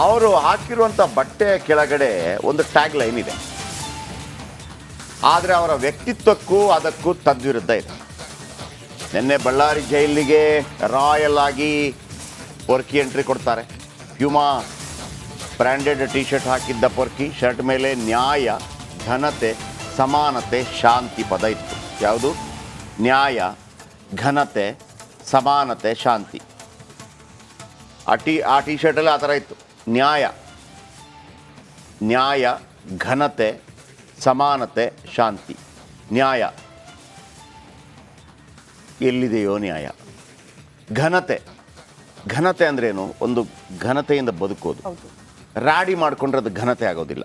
ಅವರು ಹಾಕಿರುವಂಥ ಬಟ್ಟೆ ಕೆಳಗಡೆ ಒಂದು ಟ್ಯಾಗ್ ಲೈನ್ ಇದೆ. ಆದರೆ ಅವರ ವ್ಯಕ್ತಿತ್ವಕ್ಕೂ ಅದಕ್ಕೂ ತದ್ವಿರುದ್ಧ ಇದೆ. ನಿನ್ನೆ ಬಳ್ಳಾರಿ ಜೈಲಿಗೆ ರಾಯಲ್ ಆಗಿ ಪೊರ್ಕಿ ಎಂಟ್ರಿ ಕೊಡ್ತಾರೆ. ಹ್ಯೂಮಾ ಬ್ರ್ಯಾಂಡೆಡ್ ಟಿ ಶರ್ಟ್ ಹಾಕಿದ್ದ ಪೊರ್ಕಿ ಶರ್ಟ್ ಮೇಲೆ ನ್ಯಾಯ, ಘನತೆ, ಸಮಾನತೆ, ಶಾಂತಿ ಪದ ಇತ್ತು. ಯಾವುದು? ನ್ಯಾಯ, ಘನತೆ, ಸಮಾನತೆ, ಶಾಂತಿ. ಆ ಟಿ ಆ ಟಿ ಶರ್ಟಲ್ಲಿ ಆ ಥರ ಇತ್ತು. ನ್ಯಾಯ. ನ್ಯಾಯ ಘನತೆ ಸಮಾನತೆ ಶಾಂತಿ. ನ್ಯಾಯ. ಎಲ್ಲಿದೆಯೋ ನ್ಯಾಯ. ಘನತೆ. ಘನತೆ ಅಂದ್ರೇನು? ಒಂದು ಘನತೆಯಿಂದ ಬದುಕೋದು. ರಾಡಿ ಮಾಡ್ಕೊಂಡ್ರೆ ಅದು ಘನತೆ ಆಗೋದಿಲ್ಲ.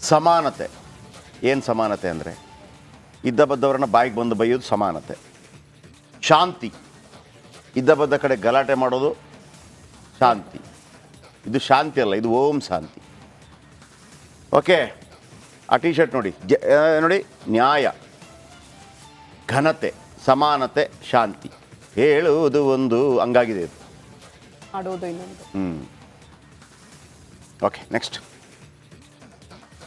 ಸಮಾನತೆ. ಏನು ಸಮಾನತೆ ಅಂದರೆ? ಇದ್ದ ಬದ್ದವ್ರನ್ನ ಬಾಯಿಗೆ ಬಂದು ಬೈಯೋದು ಸಮಾನತೆ. ಶಾಂತಿ. ಇದ್ದ ಬದ್ದ ಕಡೆ ಗಲಾಟೆ ಮಾಡೋದು ಶಾಂತಿ. ಇದು ಶಾಂತಿ ಅಲ್ಲ ಇದು ಓಂ ಶಾಂತಿ. ಓಕೆ ಆ ಟಿ ಶರ್ಟ್ ನೋಡಿ. ಜ ನೋಡಿ ನ್ಯಾಯ ಘನತೆ ಸಮಾನತೆ ಶಾಂತಿ. ಹೇಳುವುದು ಒಂದು ಹಂಗಾಗಿದೆ ಇದು. ಹ್ಞೂ ಓಕೆ ನೆಕ್ಸ್ಟ್.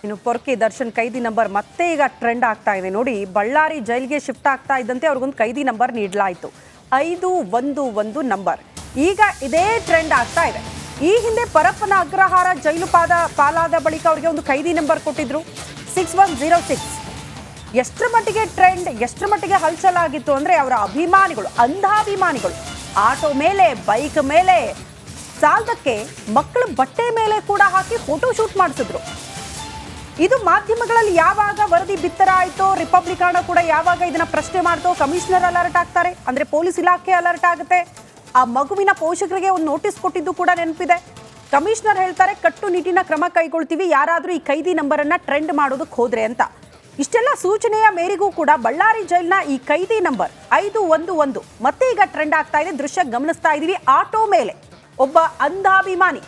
ಇನ್ನು ಪೊರ್ಕಿ ದರ್ಶನ್ ಕೈದಿ ನಂಬರ್ ಮತ್ತೆ ಈಗ ಟ್ರೆಂಡ್ ಆಗ್ತಾ ಇದೆ. ನೋಡಿ ಬಳ್ಳಾರಿ ಜೈಲ್ಗೆ ಶಿಫ್ಟ್ ಆಗ್ತಾ ಇದ್ದಂತೆ ಅವ್ರಿಗೊಂದು ಕೈದಿ ನಂಬರ್ ನೀಡಲಾಯಿತು. ಐದು ಒಂದು ಒಂದು ನಂಬರ್. ಈಗ ಇದೇ ಟ್ರೆಂಡ್ ಆಗ್ತಾ ಇದೆ. ಈ ಹಿಂದೆ ಪರಪ್ಪನ ಅಗ್ರಹಾರ ಜೈಲು ಪಾದ ಪಾಲಾದ ಬಳಿಕ ಅವರಿಗೆ ಒಂದು ಕೈದಿ ನಂಬರ್ ಕೊಟ್ಟಿದ್ರು. Six one zero six. ಎಷ್ಟರ ಮಟ್ಟಿಗೆ ಟ್ರೆಂಡ್, ಎಷ್ಟರ ಮಟ್ಟಿಗೆ ಹಲ್ಚಲ್ ಆಗಿತ್ತು ಅಂದ್ರೆ ಅವರ ಅಭಿಮಾನಿಗಳು, ಅಂಧಾಭಿಮಾನಿಗಳು. ಆಟೋ ಮೇಲೆ, ಬೈಕ್ ಮೇಲೆ, ಸಾಲದಕ್ಕೆ ಮಕ್ಕಳ ಬಟ್ಟೆ ಮೇಲೆ ಕೂಡ ಹಾಕಿ ಫೋಟೋ ಶೂಟ್ ಮಾಡಿಸಿದ್ರು. ಇದು ಮಾಧ್ಯಮಗಳಲ್ಲಿ ಯಾವಾಗ ವರದಿ ಬಿತ್ತರ ಆಯ್ತೋ ರಿಪಬ್ಲಿಕಾಣ ಕೂಡ ಯಾವಾಗ ಇದನ್ನ ಪ್ರಶ್ನೆ ಮಾಡ್ತೋ ಕಮಿಷನರ್ ಅಲರ್ಟ್ ಆಗ್ತಾರೆ ಅಂದ್ರೆ ಪೊಲೀಸ್ ಇಲಾಖೆ ಅಲರ್ಟ್ ಆಗುತ್ತೆ. ಆ ಮಗುವಿನ ಪೋಷಕರಿಗೆ ಒಂದು ನೋಟಿಸ್ ಕೊಟ್ಟಿದ್ದು ಕೂಡ ನೆನಪಿದೆ. ಕಮಿಷನರ್ ಹೇಳ್ತಾರೆ ಕಟ್ಟುನಿಟ್ಟಿನ ಕ್ರಮ ಕೈಗೊಳ್ತೀವಿ. ಯಾರಾದರೂ ಈ ಕೈದಿ ನಂಬರನ್ನು ಟ್ರೆಂಡ್ ಮಾಡೋದಕ್ಕೆ ಹೋದ್ರೆ ಅಂತ. ಇಷ್ಟೆಲ್ಲ ಸೂಚನೆಯ ಮೇರೆಗೂ ಕೂಡ ಬಳ್ಳಾರಿ ಜೈಲ್ನ ಈ ಕೈದಿ ನಂಬರ್ ಐದು ಒಂದು ಒಂದು ಮತ್ತೆ ಈಗ ಟ್ರೆಂಡ್ ಆಗ್ತಾ ಇದೆ. ದೃಶ್ಯ ಗಮನಿಸ್ತಾ ಇದ್ದೀವಿ ಆಟೋ ಮೇಲೆ ಒಬ್ಬ ಅಂಧಾಭಿಮಾನಿ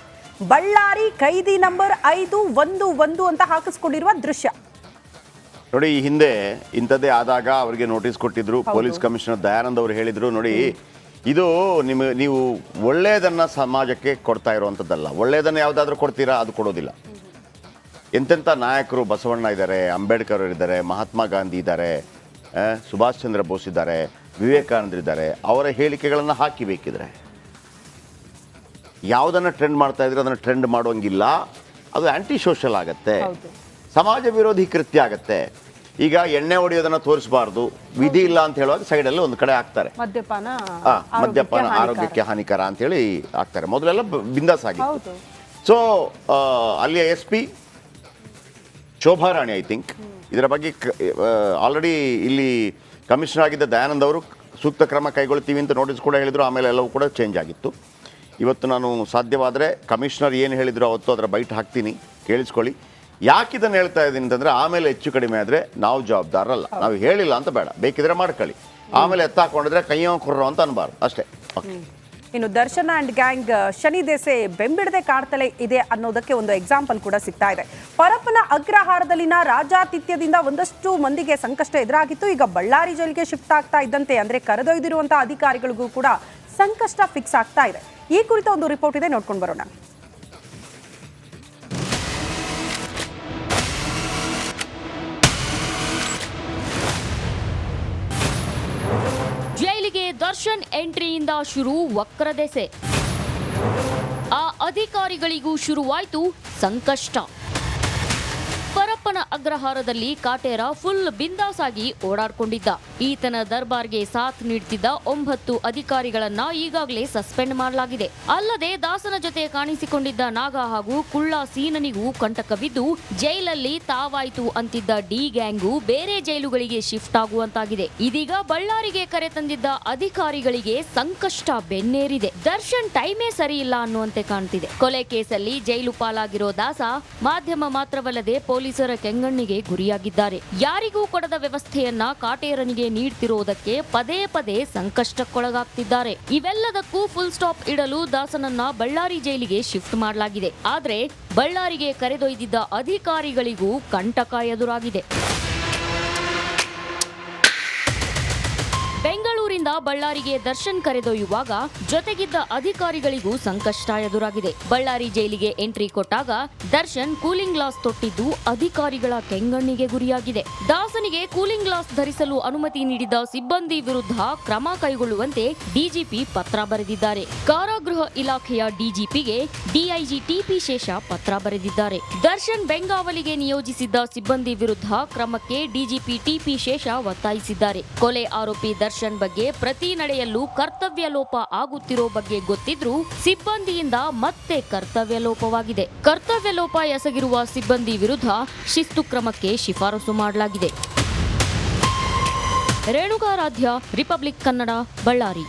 ಬಳ್ಳಾರಿ ಕೈದಿ ನಂಬರ್ ಐದು ಒಂದು ಒಂದು ಅಂತ ಹಾಕಿಸ್ಕೊಂಡಿರುವ ದೃಶ್ಯ. ನೋಡಿ ಈ ಹಿಂದೆ ಇಂಥದ್ದೇ ಆದಾಗ ಅವರಿಗೆ ನೋಟಿಸ್ ಕೊಟ್ಟಿದ್ರು. ಪೊಲೀಸ್ ಕಮಿಷನರ್ ದಯಾನಂದ್ ಅವರು ಹೇಳಿದ್ರು. ನೋಡಿ ಇದು ನಿಮ್ಮ ನೀವು ಒಳ್ಳೆಯದನ್ನು ಸಮಾಜಕ್ಕೆ ಕೊಡ್ತಾ ಇರುವಂಥದ್ದಲ್ಲ ಒಳ್ಳೆಯದನ್ನು ಯಾವುದಾದ್ರೂ ಕೊಡ್ತೀರಾ ಅದು ಕೊಡೋದಿಲ್ಲ. ಎಂತೆಂಥ ನಾಯಕರು ಬಸವಣ್ಣ ಇದ್ದಾರೆ ಅಂಬೇಡ್ಕರ್ ಅವರು ಇದ್ದಾರೆ ಮಹಾತ್ಮ ಗಾಂಧಿ ಇದ್ದಾರೆ ಸುಭಾಷ್ ಚಂದ್ರ ಬೋಸ್ ಇದ್ದಾರೆ ವಿವೇಕಾನಂದರಿದ್ದಾರೆ ಅವರ ಹೇಳಿಕೆಗಳನ್ನು ಹಾಕಿ ಬೇಕಿದ್ರೆ. ಯಾವುದನ್ನು ಟ್ರೆಂಡ್ ಮಾಡ್ತಾ ಇದ್ರೆ ಅದನ್ನು ಟ್ರೆಂಡ್ ಮಾಡುವಂಗಿಲ್ಲ ಅದು ಆ್ಯಂಟಿ ಸೋಷಲ್ ಆಗತ್ತೆ ಸಮಾಜ ವಿರೋಧಿ ಕೃತ್ಯ ಆಗತ್ತೆ. ಈಗ ಎಣ್ಣೆ ಹೊಡೆಯೋದನ್ನ ತೋರಿಸಬಾರ್ದು. ವಿಧಿ ಇಲ್ಲ ಅಂತ ಹೇಳುವಾಗ ಸೈಡಲ್ಲಿ ಒಂದು ಕಡೆ ಹಾಕ್ತಾರೆ. ಮದ್ಯಪಾನ ಮದ್ಯಪಾನ ಆರೋಗ್ಯಕ್ಕೆ ಹಾನಿಕರ ಅಂತ ಹೇಳಿ ಹಾಕ್ತಾರೆ. ಮೊದಲೆಲ್ಲ ಬಿಂದಾಸ್ ಆಗಿತ್ತು ಸೊ ಅಲ್ಲಿಯ S P Shobharani I think ಇದರ ಬಗ್ಗೆ ಆಲ್ರೆಡಿ ಇಲ್ಲಿ ಕಮಿಷನರ್ ಆಗಿದ್ದ ದಯಾನಂದ್ ಅವರು ಸೂಕ್ತ ಕ್ರಮ ಕೈಗೊಳ್ತೀವಿ ಅಂತ ನೋಟಿಸ್ ಕೂಡ ಹೇಳಿದರು. ಆಮೇಲೆ ಎಲ್ಲವೂ ಕೂಡ ಚೇಂಜ್ ಆಗಿತ್ತು. ಇವತ್ತು ನಾನು ಸಾಧ್ಯವಾದರೆ ಕಮಿಷನರ್ ಏನು ಹೇಳಿದ್ರು ಅವತ್ತು ಅದರ ಬೈಟ್ ಹಾಕ್ತೀನಿ. ಕೇಳಿಸ್ಕೊಳ್ಳಿ. ಯಾಕೆ ಇದನ್ನು ಹೇಳ್ತಾ ಇದ್ದೀನಿ ಅಂತಂದರೆ ಆಮೇಲೆ ಹೆಚ್ಚು ಕಡಿಮೆ ಆದರೆ ನಾವು ಜವಾಬ್ದಾರಲ್ಲ ನಾವು ಹೇಳಿಲ್ಲ ಅಂತ ಬೇಡ. ಬೇಕಿದ್ರೆ ಮಾಡ್ಕೊಳ್ಳಿ. ಆಮೇಲೆ ಎತ್ತಾಕೊಂಡಿದ್ರೆ ಕೈಯೋ ಕುರ್ರೋ ಅಂತ ಅನ್ಬಾರ್ದು. ಅಷ್ಟೇ. ಓಕೆ ಇನ್ನು ದರ್ಶನ ಅಂಡ್ ಗ್ಯಾಂಗ್ ಶನಿ ದೇಸೆ ಬೆಂಬಿಡದೆ ಕಾಡ್ತಲೇ ಇದೆ ಅನ್ನೋದಕ್ಕೆ ಒಂದು ಎಕ್ಸಾಂಪಲ್ ಕೂಡ ಸಿಗ್ತಾ ಇದೆ. ಪರಪ್ಪನ ಅಗ್ರಹಾರದಲ್ಲಿನ ರಾಜಾತಿಥ್ಯದಿಂದ ಒಂದಷ್ಟು ಮಂದಿಗೆ ಸಂಕಷ್ಟ ಎದುರಾಗಿತ್ತು. ಈಗ ಬಳ್ಳಾರಿ ಜೈಲಿಗೆ ಶಿಫ್ಟ್ ಆಗ್ತಾ ಇದ್ದಂತೆ ಅಂದ್ರೆ ಕರೆದೊಯ್ದಿರುವಂತಹ ಅಧಿಕಾರಿಗಳಿಗೂ ಕೂಡ ಸಂಕಷ್ಟ ಫಿಕ್ಸ್ ಆಗ್ತಾ ಇದೆ. ಈ ಕುರಿತ ಒಂದು ರಿಪೋರ್ಟ್ ಇದೆ ನೋಡ್ಕೊಂಡು ಬರೋಣ. ದರ್ಶನ್ ಎಂಟ್ರಿಯಿಂದ ಶುರು ವಕ್ರದೆಸೆ. ಆ ಅಧಿಕಾರಿಗಳಿಗೂ ಶುರುವಾಯಿತು ಸಂಕಷ್ಟ. ಪರಪ್ಪನ ಅಗ್ರಹಾರದಲ್ಲಿ ಕಾಟೇರ ಫುಲ್ ಬಿಂದಾಸಾಗಿ ಓಡಾಡ್ಕೊಂಡಿದ್ದ. ಈತನ ದರ್ಬಾರ್ಗೆ ಸಾಥ್ ನೀಡುತ್ತಿದ್ದ ಒಂಬತ್ತು ಅಧಿಕಾರಿಗಳನ್ನ ಈಗಾಗಲೇ ಸಸ್ಪೆಂಡ್ ಮಾಡಲಾಗಿದೆ. ಅಲ್ಲದೆ ದಾಸನ ಜೊತೆ ಕಾಣಿಸಿಕೊಂಡಿದ್ದ ನಾಗ ಹಾಗೂ ಕುಳ್ಳ ಸೀನನಿಗೂ ಕಂಟಕವಿದ್ದು, ಜೈಲಲ್ಲಿ ತಾವಾಯ್ತು ಅಂತಿದ್ದ ಡಿ ಗ್ಯಾಂಗು ಬೇರೆ ಜೈಲುಗಳಿಗೆ ಶಿಫ್ಟ್ ಆಗುವಂತಾಗಿದೆ. ಇದೀಗ ಬಳ್ಳಾರಿಗೆ ಕರೆ ತಂದಿದ್ದ ಅಧಿಕಾರಿಗಳಿಗೆ ಸಂಕಷ್ಟ ಬೆನ್ನೇರಿದೆ. ದರ್ಶನ್ ಟೈಮೇ ಸರಿ ಇಲ್ಲ ಅನ್ನುವಂತೆ ಕಾಣ್ತಿದೆ. ಕೊಲೆ ಕೇಸಲ್ಲಿ ಜೈಲು ಪಾಲಾಗಿರೋ ದಾಸ ಮಾಧ್ಯಮ ಮಾತ್ರವಲ್ಲದೆ ಪೊಲೀಸರ ಕೆಂಗಣ್ಣಿಗೆ ಗುರಿಯಾಗಿದ್ದಾರೆ. ಯಾರಿಗೂ ಕೊಡದ ವ್ಯವಸ್ಥೆಯನ್ನ ಕಾಟೇರನಿಗೆ ನೀಡ್ತಿರೋದಕ್ಕೆ ಪದೇ ಪದೇ ಸಂಕಷ್ಟಕ್ಕೊಳಗಾಗ್ತಿದ್ದಾರೆ. ಇವೆಲ್ಲದಕ್ಕೂ ಫುಲ್ ಸ್ಟಾಪ್ ಇಡಲು ದಾಸನನ್ನ ಬಳ್ಳಾರಿ ಜೈಲಿಗೆ ಶಿಫ್ಟ್ ಮಾಡಲಾಗಿದೆ. ಆದ್ರೆ ಬಳ್ಳಾರಿಗೆ ಕರೆದೊಯ್ದಿದ್ದ ಅಧಿಕಾರಿಗಳಿಗೂ ಕಂಟಕ ಎದುರಾಗಿದೆ. ಬಳ್ಳಾರಿಗೆ ದರ್ಶನ್ ಕರೆದೊಯ್ಯುವಾಗ ಜೊತೆಗಿದ್ದ ಅಧಿಕಾರಿಗಳಿಗೂ ಸಂಕಷ್ಟ ಎದುರಾಗಿದೆ. ಬಳ್ಳಾರಿ ಜೈಲಿಗೆ ಎಂಟ್ರಿ ಕೊಟ್ಟಾಗ ದರ್ಶನ್ ಕೂಲಿಂಗ್ ಗ್ಲಾಸ್ ತೊಟ್ಟಿದ್ದು ಅಧಿಕಾರಿಗಳ ಕೆಂಗಣ್ಣಿಗೆ ಗುರಿಯಾಗಿದೆ. ದಾಸನಿಗೆ ಕೂಲಿಂಗ್ ಗ್ಲಾಸ್ ಧರಿಸಲು ಅನುಮತಿ ನೀಡಿದ ಸಿಬ್ಬಂದಿ ವಿರುದ್ಧ ಕ್ರಮ ಕೈಗೊಳ್ಳುವಂತೆ ಡಿಜಿಪಿ ಪತ್ರ ಬರೆದಿದ್ದಾರೆ. ಕಾರಾಗೃಹ ಇಲಾಖೆಯ ಡಿಜಿಪಿಗೆ ಡಿಐಜಿ ಟಿಪಿ ಶೇಷ ಪತ್ರ ಬರೆದಿದ್ದಾರೆ. ದರ್ಶನ್ ಬೆಂಗಾವಲಿಗೆ ನಿಯೋಜಿಸಿದ್ದ ಸಿಬ್ಬಂದಿ ವಿರುದ್ಧ ಕ್ರಮಕ್ಕೆ ಡಿಜಿಪಿ ಟಿಪಿ ಶೇಷ ಒತ್ತಾಯಿಸಿದ್ದಾರೆ. ಕೊಲೆ ಆರೋಪಿ ದರ್ಶನ್ ಬಗ್ಗೆ ಪ್ರತಿ ನಡೆಯಲ್ಲೂ ಕರ್ತವ್ಯ ಲೋಪ ಆಗುತ್ತಿರೋ ಬಗ್ಗೆ ಗೊತ್ತಿದ್ರೂ ಸಿಬ್ಬಂದಿಯಿಂದ ಮತ್ತೆ ಕರ್ತವ್ಯ ಲೋಪವಾಗಿದೆ. ಕರ್ತವ್ಯ ಲೋಪ ಎಸಗಿರುವ ಸಿಬ್ಬಂದಿ ವಿರುದ್ಧ ಶಿಸ್ತು ಕ್ರಮಕ್ಕೆ ಶಿಫಾರಸು ಮಾಡಲಾಗಿದೆ. ರೇಣುಕಾರಾಧ್ಯ, ರಿಪಬ್ಲಿಕ್ ಕನ್ನಡ, ಬಳ್ಳಾರಿ.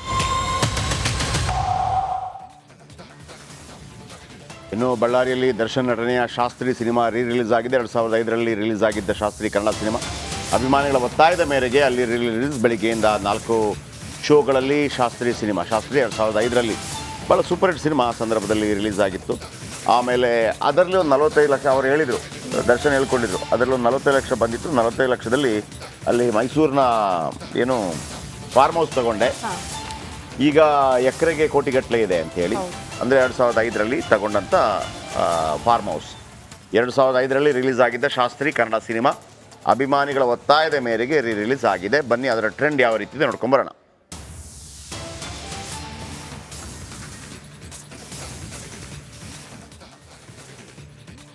ಇನ್ನು ಬಳ್ಳಾರಿಯಲ್ಲಿ ದರ್ಶನ್ ನಟನೆಯ ಶಾಸ್ತ್ರಿ ಸಿನಿಮಾ ರೀ ರಿಲೀಸ್ ಆಗಿದೆ. ಎರಡು ಸಾವಿರದ ಐದರಲ್ಲಿ ರಿಲೀಸ್ ಆಗಿದ್ದ ಶಾಸ್ತ್ರಿ ಕನ್ನಡ ಸಿನಿಮಾ. ಅಭಿಮಾನಿಗಳ ಒತ್ತಾಯದ ಮೇರೆಗೆ ಅಲ್ಲಿ ರಿಲೀಸ್ ಬೆಳಿಗ್ಗೆಯಿಂದ ನಾಲ್ಕು ಶೋಗಳಲ್ಲಿ ಶಾಸ್ತ್ರಿ ಸಿನಿಮಾ ಶಾಸ್ತ್ರಿ ಎರಡು ಸಾವಿರದ ಐದರಲ್ಲಿ ಭಾಳ ಸೂಪರ್ ಹಿಟ್ ಸಿನಿಮಾ ಆ ಸಂದರ್ಭದಲ್ಲಿ ರಿಲೀಸ್ ಆಗಿತ್ತು. ಆಮೇಲೆ ಅದರಲ್ಲಿ ಒಂದು ನಲವತ್ತೈದು ಲಕ್ಷ ಅವರು ಹೇಳಿದರು ದರ್ಶನ ಹೇಳ್ಕೊಂಡಿದ್ರು ಅದರಲ್ಲಿ ಒಂದು ನಲವತ್ತೈದು ಲಕ್ಷ ಬಂದಿತ್ತು ನಲವತ್ತೈದು ಲಕ್ಷದಲ್ಲಿ ಅಲ್ಲಿ ಮೈಸೂರಿನ ಏನು ಫಾರ್ಮ್ ಹೌಸ್ ತಗೊಂಡೆ. ಈಗ ಎಕರೆಗೆ ಕೋಟಿಗಟ್ಟಲೆ ಇದೆ ಅಂತ ಹೇಳಿ ಅಂದರೆ ಎರಡು ಸಾವಿರದ ಐದರಲ್ಲಿ ತಗೊಂಡಂಥ ಫಾರ್ಮ್ ಹೌಸ್ ಎರಡು ಸಾವಿರದ ಐದರಲ್ಲಿ ರಿಲೀಸ್ ಆಗಿದ್ದ ಶಾಸ್ತ್ರಿ ಕನ್ನಡ ಸಿನಿಮಾ ಅಭಿಮಾನಿಗಳ ಒತ್ತಾಯದ ಮೇರೆಗೆ ರಿಲೀಸ್ ಆಗಿದೆ. ಬನ್ನಿ ಅದರ ಟ್ರೆಂಡ್ ಯಾವ ರೀತಿ ಇದೆ ನೋಡ್ಕೊಂಬರೋಣ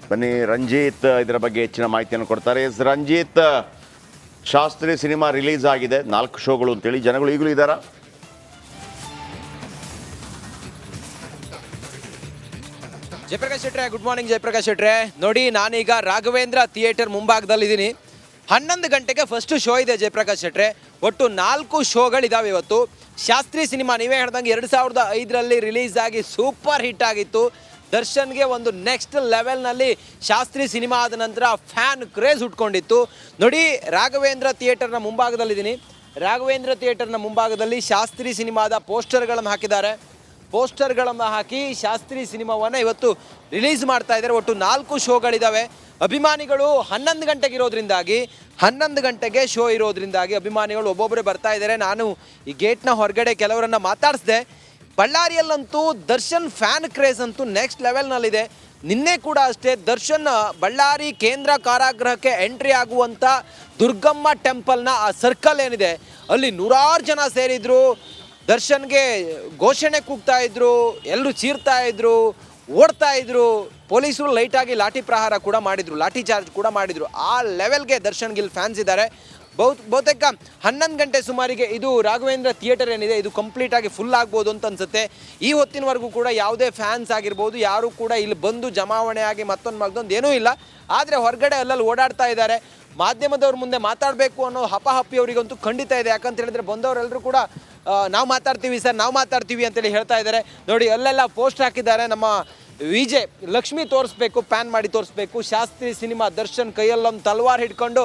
ಬನ್ನಿ, ರಂಜಿತ್ ಇದರ ಬಗ್ಗೆ ಹೆಚ್ಚಿನ ಮಾಹಿತಿಯನ್ನು ಕೊಡ್ತಾರೆ. ರಂಜಿತ್, ಶಾಸ್ತ್ರಿ ಸಿನಿಮಾ ರಿಲೀಸ್ ಆಗಿದೆ. ನಾಲ್ಕು ಶೋಗಳು ಅಂತೇಳಿ ಜನಗಳು ಈಗಲೂ ಇದ್ದಾರಾ? ಜಯಪ್ರಕಾಶ್ ಶೆಟ್ರೆ, ಗುಡ್ ಮಾರ್ನಿಂಗ್ ಜಯಪ್ರಕಾಶ್ ಶೆಟ್ರೆ. ನೋಡಿ, ನಾನೀಗ ರಾಘವೇಂದ್ರ ಥಿಯೇಟರ್ ಮುಂಭಾಗದಲ್ಲಿದ್ದೀನಿ. ಹನ್ನೊಂದು ಗಂಟೆಗೆ ಫಸ್ಟ್ ಶೋ ಇದೆ ಜಯಪ್ರಕಾಶ್ ಶೆಟ್ರೆ. ಒಟ್ಟು ನಾಲ್ಕು ಶೋಗಳಿದ್ದಾವೆ ಇವತ್ತು. ಶಾಸ್ತ್ರಿ ಸಿನಿಮಾ ನೀವೇ ಹೇಳ್ದಂಗೆ ಎರಡು ಸಾವಿರದ ಐದರಲ್ಲಿ ರಿಲೀಸ್ ಆಗಿ ಸೂಪರ್ ಹಿಟ್ ಆಗಿತ್ತು. ದರ್ಶನ್ಗೆ ಒಂದು ನೆಕ್ಸ್ಟ್ ಲೆವೆಲ್ನಲ್ಲಿ ಶಾಸ್ತ್ರಿ ಸಿನಿಮಾ ಆದ ನಂತರ ಫ್ಯಾನ್ ಕ್ರೇಜ್ ಹುಟ್ಕೊಂಡಿತ್ತು. ನೋಡಿ, ರಾಘವೇಂದ್ರ ಥಿಯೇಟರ್ನ ಮುಂಭಾಗದಲ್ಲಿದ್ದೀನಿ. ರಾಘವೇಂದ್ರ ಥಿಯೇಟರ್ನ ಮುಂಭಾಗದಲ್ಲಿ ಶಾಸ್ತ್ರಿ ಸಿನಿಮಾದ ಪೋಸ್ಟರ್ಗಳನ್ನು ಹಾಕಿದ್ದಾರೆ. ಪೋಸ್ಟರ್ಗಳನ್ನು ಹಾಕಿ ಶಾಸ್ತ್ರಿ ಸಿನಿಮಾವನ್ನು ಇವತ್ತು ರಿಲೀಸ್ ಮಾಡ್ತಾ ಇದ್ದಾರೆ. ಒಟ್ಟು ನಾಲ್ಕು ಶೋಗಳಿದ್ದಾವೆ ಅಭಿಮಾನಿಗಳು ಹನ್ನೊಂದು ಗಂಟೆಗೆ ಇರೋದ್ರಿಂದಾಗಿ, ಹನ್ನೊಂದು ಗಂಟೆಗೆ ಶೋ ಇರೋದ್ರಿಂದಾಗಿ ಅಭಿಮಾನಿಗಳು ಒಬ್ಬೊಬ್ಬರೇ ಬರ್ತಾ ಇದ್ದಾರೆ. ನಾನು ಈ ಗೇಟ್ನ ಹೊರಗಡೆ ಕೆಲವರನ್ನ ಮಾತಾಡಿಸಿದೆ. ಬಳ್ಳಾರಿಯಲ್ಲಂತೂ ದರ್ಶನ್ ಫ್ಯಾನ್ ಕ್ರೇಜ್ ಅಂತೂ ನೆಕ್ಸ್ಟ್ ಲೆವೆಲ್ನಲ್ಲಿದೆ. ನಿನ್ನೆ ಕೂಡ ಅಷ್ಟೇ ದರ್ಶನ್ ಬಳ್ಳಾರಿ ಕೇಂದ್ರ ಕಾರಾಗೃಹಕ್ಕೆ ಎಂಟ್ರಿ ಆಗುವಂಥ ದುರ್ಗಮ್ಮ ಟೆಂಪಲ್ನ ಆ ಸರ್ಕಲ್ ಏನಿದೆ, ಅಲ್ಲಿ ನೂರಾರು ಜನ ಸೇರಿದ್ರು. ದರ್ಶನ್ಗೆ ಘೋಷಣೆ ಕೂಗ್ತಾ ಇದ್ರು ಎಲ್ಲರೂ ಚೀರ್ತಾ ಇದ್ರು, ಓಡ್ತಾ ಇದ್ರು. ಪೊಲೀಸರು ಲೈಟಾಗಿ ಲಾಠಿ ಪ್ರಹಾರ ಕೂಡ ಮಾಡಿದ್ರು, ಲಾಠಿ ಚಾರ್ಜ್ ಕೂಡ ಮಾಡಿದ್ರು. ಆ ಲೆವೆಲ್ಗೆ ದರ್ಶನ್ಗೆ ಇಲ್ಲಿ ಫ್ಯಾನ್ಸ್ ಇದ್ದಾರೆ. ಬಹು ಬಹುತೇಕ ಹನ್ನೊಂದು ಗಂಟೆ ಸುಮಾರಿಗೆ ಇದು ರಾಘವೇಂದ್ರ ಥಿಯೇಟರ್ ಏನಿದೆ, ಇದು ಕಂಪ್ಲೀಟ್ ಆಗಿ ಫುಲ್ ಆಗ್ಬೋದು ಅಂತ ಅನ್ಸುತ್ತೆ. ಈ ಹೊತ್ತಿನವರೆಗೂ ಕೂಡ ಯಾವುದೇ ಫ್ಯಾನ್ಸ್ ಆಗಿರ್ಬೋದು, ಯಾರು ಕೂಡ ಇಲ್ಲಿ ಬಂದು ಜಮಾವಣೆ ಆಗಿ ಮತ್ತೊಂದು ಮಗದೊಂದು ಏನೂ ಇಲ್ಲ. ಆದರೆ ಹೊರಗಡೆ ಅಲ್ಲಲ್ಲಿ ಓಡಾಡ್ತಾ ಇದ್ದಾರೆ. ಮಾಧ್ಯಮದವ್ರ ಮುಂದೆ ಮಾತಾಡಬೇಕು ಅನ್ನೋ ಹಪಾಹಪ್ಪಿ ಅವರಿಗಂತೂ ಖಂಡಿತ ಇದೆ. ಯಾಕಂತ ಹೇಳಿದ್ರೆ ಬಂದವರೆಲ್ಲರೂ ಕೂಡ ನಾವು ಮಾತಾಡ್ತೀವಿ ಸರ್, ನಾವು ಮಾತಾಡ್ತೀವಿ ಅಂತೇಳಿ ಹೇಳ್ತಾ ಇದ್ದಾರೆ. ನೋಡಿ, ಅಲ್ಲೆಲ್ಲ ಪೋಸ್ಟ್ ಹಾಕಿದ್ದಾರೆ ನಮ್ಮ ವಿಜೆ, ಲಕ್ಷ್ಮಿ ತೋರಿಸ್ಬೇಕು ಪ್ಯಾನ್ ಮಾಡಿ ತೋರಿಸ್ಬೇಕು. ಶಾಸ್ತ್ರಿ ಸಿನಿಮಾ ದರ್ಶನ್ ಕೈಯಲ್ಲೊಂದು ತಲವಾರ್ ಹಿಡ್ಕೊಂಡು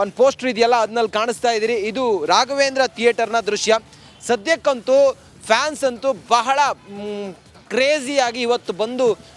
ಒಂದು ಪೋಸ್ಟರ್ ಇದೆಯಲ್ಲ ಅದನ್ನಲ್ಲಿ ಕಾಣಿಸ್ತಾ ಇದ್ದೀರಿ. ಇದು ರಾಘವೇಂದ್ರ ಥಿಯೇಟರ್ನ ದೃಶ್ಯ. ಸದ್ಯಕ್ಕಂತೂ ಫ್ಯಾನ್ಸ್ ಅಂತೂ ಬಹಳ ಕ್ರೇಜಿಯಾಗಿ ಇವತ್ತು ಬಂದು